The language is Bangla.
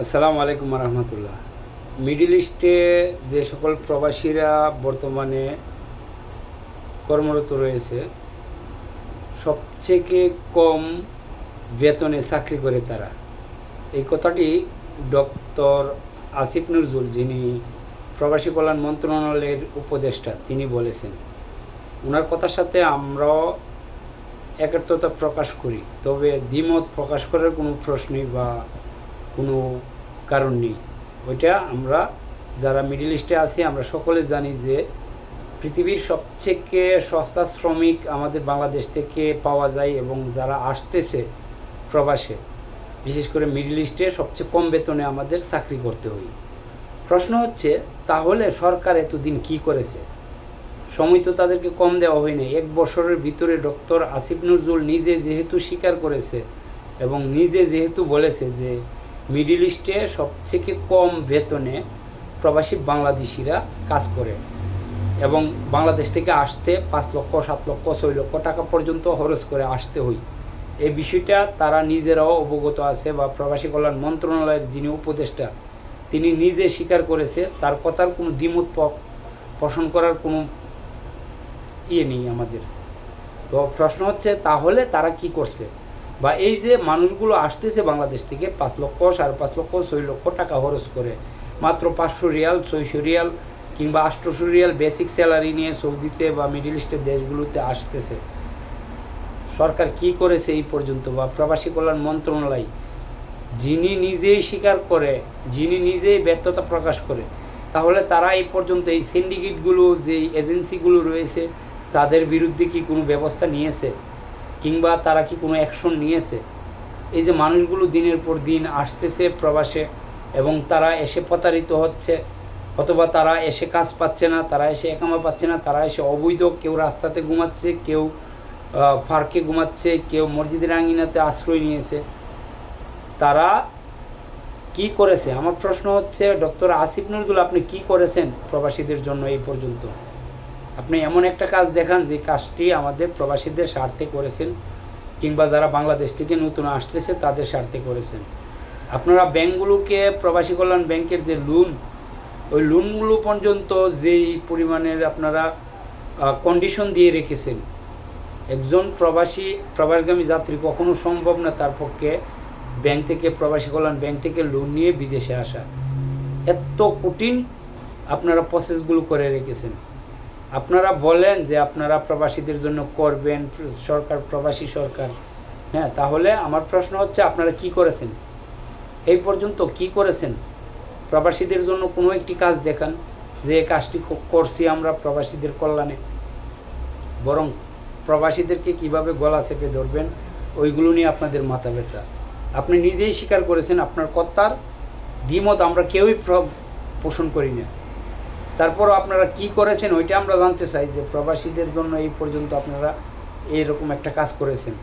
আসসালামু আলাইকুম রহমতুল্লাহ মিডিল ইস্টে যে সকল প্রবাসীরা বর্তমানে কর্মরত রয়েছে সবথেকে কম বেতনে চাকরি করে তারা। এই কথাটি ডক্টর আসিফ নজরুল, যিনি প্রবাসী কল্যাণ মন্ত্রণালয়ের উপদেষ্টা, তিনি বলেছেন। ওনার কথার সাথে আমরাও একাত্মতা প্রকাশ করি, তবে দ্বিমত প্রকাশ করার কোনো প্রশ্নই বা কোনো কারণ নেই। ওইটা আমরা যারা মিডিল ইস্টে আছি, আমরা সকলে জানি যে পৃথিবীর সবথেকে সস্তা শ্রমিক আমাদের বাংলাদেশ থেকে পাওয়া যায় এবং যারা আসতেছে প্রবাসে, বিশেষ করে মিডিল ইস্টে সবচেয়ে কম বেতনে আমাদের চাকরি করতে হয়। প্রশ্ন হচ্ছে, তাহলে সরকার এতদিন কি করেছে? সময় তো তাদেরকে কম দেওয়া হয়নি এক বছরের ভিতরে ডক্টর আসিফ নজরুল নিজে যেহেতু স্বীকার করেছে এবং নিজে যেহেতু বলেছে যে মিডিল ইস্টে সবথেকে কম বেতনে প্রবাসী বাংলাদেশিরা কাজ করে এবং বাংলাদেশ থেকে আসতে পাঁচ লক্ষ, সাত লক্ষ, ছয় লক্ষ টাকা পর্যন্ত খরচ করে আসতে হয়। এই বিষয়টা তারা নিজেরাও অবগত আছে বা প্রবাসী কল্যাণ মন্ত্রণালয়ের যিনি উপদেষ্টা, তিনি নিজে স্বীকার করেছে, তার কথার কোনো দ্বিমত পোষণ করার কোনো ইয়ে নেই আমাদের। তো প্রশ্ন হচ্ছে, তাহলে তারা কি করছে? বা এই যে মানুষগুলো আসতেছে বাংলাদেশ থেকে পাঁচ লক্ষ, সাড়ে পাঁচ লক্ষ, ছয় লক্ষ টাকা খরচ করে, মাত্র পাঁচশো রিয়াল, ছয়শো রিয়াল কিংবা আটশোশো রিয়াল বেসিক স্যালারি নিয়ে সৌদিতে বা মিডিল ইস্টের দেশগুলোতে আসতেছে। সরকার কি করেছে এই পর্যন্ত? বা প্রবাসী কল্যাণ মন্ত্রণালয় যিনি নিজেই স্বীকার করে, যিনি নিজেই ব্যর্থতা প্রকাশ করে, তাহলে তারা এই পর্যন্ত এই সিন্ডিকেটগুলো যে এজেন্সিগুলো রয়েছে, তাদের বিরুদ্ধে কি কোনো ব্যবস্থা নিয়েছে? কিংবা তারা কি কোনো অ্যাকশন নিয়েছে? এই যে মানুষগুলো দিনের পর দিন আসতেছে প্রবাসে এবং তারা এসে প্রতারিত হচ্ছে, অথবা তারা এসে কাজ পাচ্ছে না, তারা এসে একামা পাচ্ছে না, তারা এসে অবৈধ কেউ রাস্তাতে ঘুমাচ্ছে, কেউ ফার্কে ঘুমাচ্ছে, কেউ মসজিদের আঙিনাতে আশ্রয় নিয়েছে। তারা কি করেছে? আমার প্রশ্ন হচ্ছে, ডক্টর আসিফ নজরুল, আপনি কি করেছেন প্রবাসীদের জন্য এই পর্যন্ত? আপনি এমন একটা কাজ দেখান যে কাজটি আমাদের প্রবাসীদের স্বার্থে করেছেন কিংবা যারা বাংলাদেশ থেকে নতুন আসতেছে তাদের স্বার্থে করেছেন। আপনারা ব্যাংকগুলোকে, প্রবাসী কল্যাণ ব্যাংকের যে লোন ওই লোনগুলো পর্যন্ত যেই পরিমাণের আপনারা কন্ডিশন দিয়ে রেখেছেন, একজন প্রবাসী, প্রবাসগামী যাত্রী কখনো সম্ভব না তার পক্ষে ব্যাংক থেকে, প্রবাসী কল্যাণ ব্যাংক থেকে লোন নিয়ে বিদেশে আসা। এত কঠিন আপনারা প্রসেসগুলো করে রেখেছেন। আপনারা বলেন যে আপনারা প্রবাসীদের জন্য করবেন, সরকার, প্রবাসী সরকার। হ্যাঁ তাহলে আমার প্রশ্ন হচ্ছে, আপনারা কি করেছেন? এই পর্যন্ত কি করেছেন? প্রবাসীদের জন্য কোনো একটি কাজ দেখান, যে কাজটি করছি আমরা প্রবাসীদের কল্যাণে। বরং প্রবাসীদেরকে কীভাবে গলা চেপে ধরবেন, ওইগুলো নিয়ে আপনাদের মাথা ব্যথা। আপনি নিজেই স্বীকার করেছেন, আপনার কর্তার দ্বিমত আমরা কেউই পোষণ করি না। তারপরও আপনারা কি করেছেন, ওইটা আমরা জানতে চাই যে প্রবাসীদের জন্য এই পর্যন্ত আপনারা এরকম একটা কাজ করেছেন।